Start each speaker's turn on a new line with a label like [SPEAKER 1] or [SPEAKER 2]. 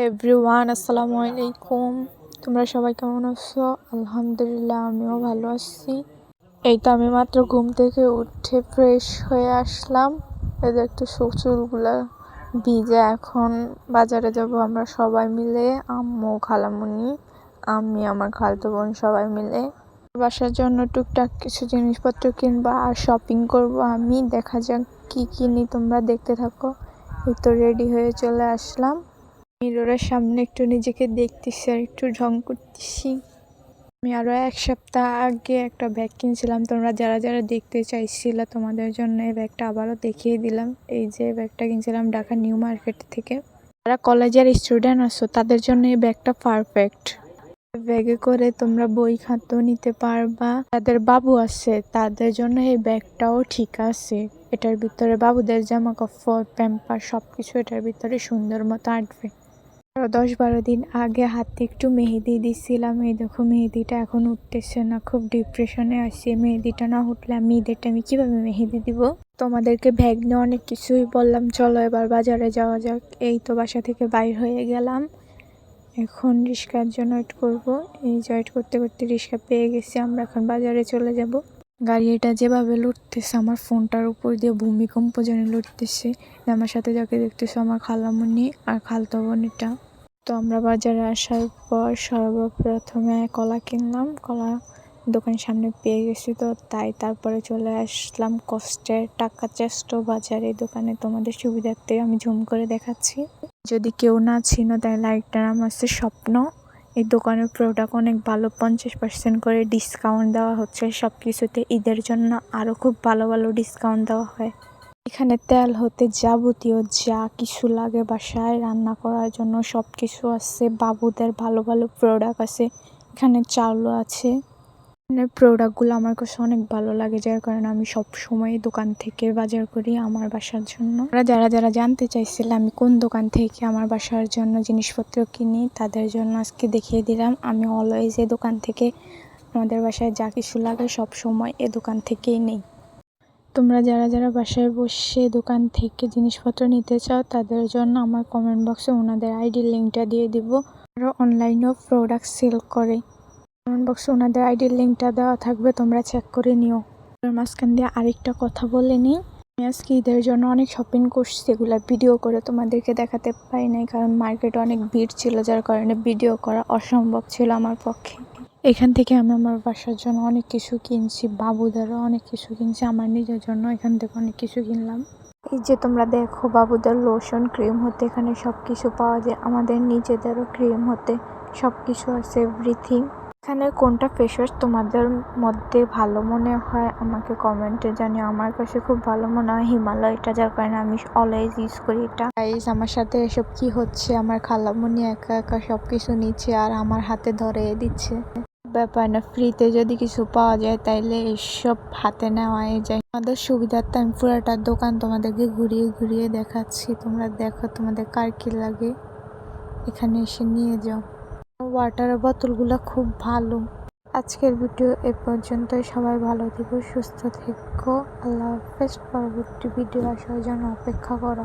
[SPEAKER 1] Everyone, আসসালামু আলাইকুম। তোমরা সবাই কেমন আছো? আলহামদুলিল্লাহ, আমিও ভালো আছি। এই তো আমি মাত্র ঘুম থেকে উঠে ফ্রেশ হয়ে আসলাম। এই একটু চুলগুলা ভিজে এখন বাজারে যাব আমরা সবাই মিলে। আম্মু, খালামুনি, আমি, আমার খালতো বোন সবাই মিলে। বাসার জন্য টুকটাক কিছু জিনিসপত্র কিনবা আর শপিং করব আমি। দেখা যাক কি কিনি, তোমরা দেখতে থাকো। এই তো রেডি হয়ে চলে আসলাম। মিররের সামনে একটু নিজেকে দেখতেছি আর একটু ঢং করতেছি। আমি আরও এক সপ্তাহ আগে একটা ব্যাগ কিনছিলাম। তোমরা যারা যারা দেখতে চাইছিলে তোমাদের জন্য এই ব্যাগটা আবারও দেখিয়ে দিলাম। এই যে ব্যাগটা কিনছিলাম ঢাকা নিউ মার্কেট থেকে। যারা কলেজের স্টুডেন্ট আছো, তাদের জন্য এই ব্যাগটা পারফেক্ট ব্যাগে করে তোমরা বই খাতাও নিতে পারবা। যাদের বাবু আছে, তাদের জন্য এই ব্যাগটাও ঠিক আছে। এটার ভিতরে বাবুদের জামা কাপড় প্যাম্পার সব কিছু এটার ভিতরে সুন্দর মতো আঁটবে। দশ বারো দিন আগে হাতে একটু মেহেদি দিছিলাম। এই দেখো, মেহেদিটা এখন উঠতেছে না, খুব ডিপ্রেশনে আসছে মেহেদিটা না উঠলে আমি ঈদের টাইমে কীভাবে মেহেদি দিব? তোমাদেরকে ব্যাগ নিয়ে অনেক কিছুই বললাম। চলো এবার বাজারে যাওয়া যাক। এই তো বাসা থেকে বাইর হয়ে গেলাম। এখন রিক্সার জন্য ওয়েট করব। এই যে ওয়েট করতে করতে রিক্সা পেয়ে গেছি, আমরা এখন বাজারে চলে যাব। গাড়িটা যেভাবে লুটতেছে, আমার ফোনটার উপর দিয়ে ভূমিকম্প যেন লুটতেছে। আমার সাথে যাকে দেখতেছে, আমার খালামুনি আর খালতো বোনিটা তো আমরা বাজারে আসার পর সর্বপ্রথমে কলা কিনলাম। কলা দোকানের সামনে পেয়ে গেছি তো তাই তারপরে চলে আসলাম কষ্টের টাকা চেষ্ট বাজারে দোকানে। তোমাদের সুবিধার্থে আমি ঝুম করে দেখাচ্ছি। যদি কেউ না ছিল তাই লাইকটার নাম আছে স্বপ্ন। এই দোকানের প্রোডাক্ট অনেক ভালো, পঞ্চাশ পার্সেন্ট করে ডিসকাউন্ট দেওয়া হচ্ছে। সব কিছুতে ঈদের জন্য আরও খুব ভালো ভালো ডিসকাউন্ট দেওয়া হয়। এখানে তেল হতে যাবতীয় যা কিছু লাগে বাসায় রান্না করার জন্য সব কিছু আছে, বাবুদের ভালো ভালো প্রোডাক্ট আছে, এখানে চাউলও আছে। এখানের প্রোডাক্টগুলো আমার কাছে অনেক ভালো লাগে, যার কারণে আমি সব সময় দোকান থেকে বাজার করি আমার বাসার জন্য। যারা যারা জানতে চাইছিলাম আমি কোন দোকান থেকে আমার বাসার জন্য জিনিসপত্র কিনি, তাদের জন্য আজকে দেখিয়ে দিলাম। আমি অলওয়েজ এই দোকান থেকে আমাদের বাসায় যা কিছু লাগে সব সময় এ দোকান থেকেই নেই। তোমরা যারা যারা বাসায় বসে দোকান থেকে জিনিসপত্র নিতে চাও, তাদের জন্য আমার কমেন্ট বক্সে ওনাদের আইডির লিঙ্কটা দিয়ে দিব। আরও অনলাইনেও প্রোডাক্ট সেল করে। কমেন্ট বক্সে ওনাদের আইডির লিঙ্কটা দেওয়া থাকবে, তোমরা চেক করে নিও। মাঝখান দিয়ে আরেকটা কথা বলে নিই। আজকে ঈদের জন্য অনেক শপিং করছি, এগুলো ভিডিও করে তোমাদেরকে দেখাতে পাই নাই কারণ মার্কেটে অনেক ভিড় ছিল, যার কারণে ভিডিও করা অসম্ভব ছিল আমার পক্ষে। এখান থেকে আমি আমার বাসার জন্য অনেক কিছু কিনছি, বাবুদেরও অনেক কিছু কিনছি, আমার নিজের জন্য এখান থেকে অনেক কিছু কিনলাম। এই যে তোমরা দেখো বাবুদের লোশন ক্রিম হতে, এখানে সব কিছু পাওয়া যায়, আমাদের নিজেদেরও ক্রিম হতে সব কিছু আছে এভরিথিং এখানে কোনটা ফেস ওয়াশ তোমাদের মধ্যে ভালো মনে হয়? আমাকে কমেন্টে জানিও। আমার কাছে খুব ভালো মনে হয় হিমালয়টা, যার কারণে আমি অলওয়েজ ইউজ করি এটা। গাইজ আমার সাথে এসব কি হচ্ছে? আমার খালামুনি একা একা সব কিছু নিচ্ছে আর আমার হাতে ধরে দিচ্ছে। ব্যাপার না ফ্রিতে যদি কিছু পাওয়া যায়, তাইলে এসব হাতে নেওয়াই যায়। আমাদের সুবিধার্থে আমি পুরাটার দোকান তোমাদেরকে ঘুরিয়ে ঘুরিয়ে দেখাচ্ছি। তোমরা দেখো তোমাদের কার কি লাগে। এখানে এসে নিয়ে যাও। ওয়াটারের বোতলগুলো খুব ভালো। আজকের ভিডিও এ পর্যন্ত সবাই ভালো থেকো, সুস্থ থেকো। আল্লাহ হাফেজ। পরবর্তী ভিডিও আসার জন্য অপেক্ষা করো।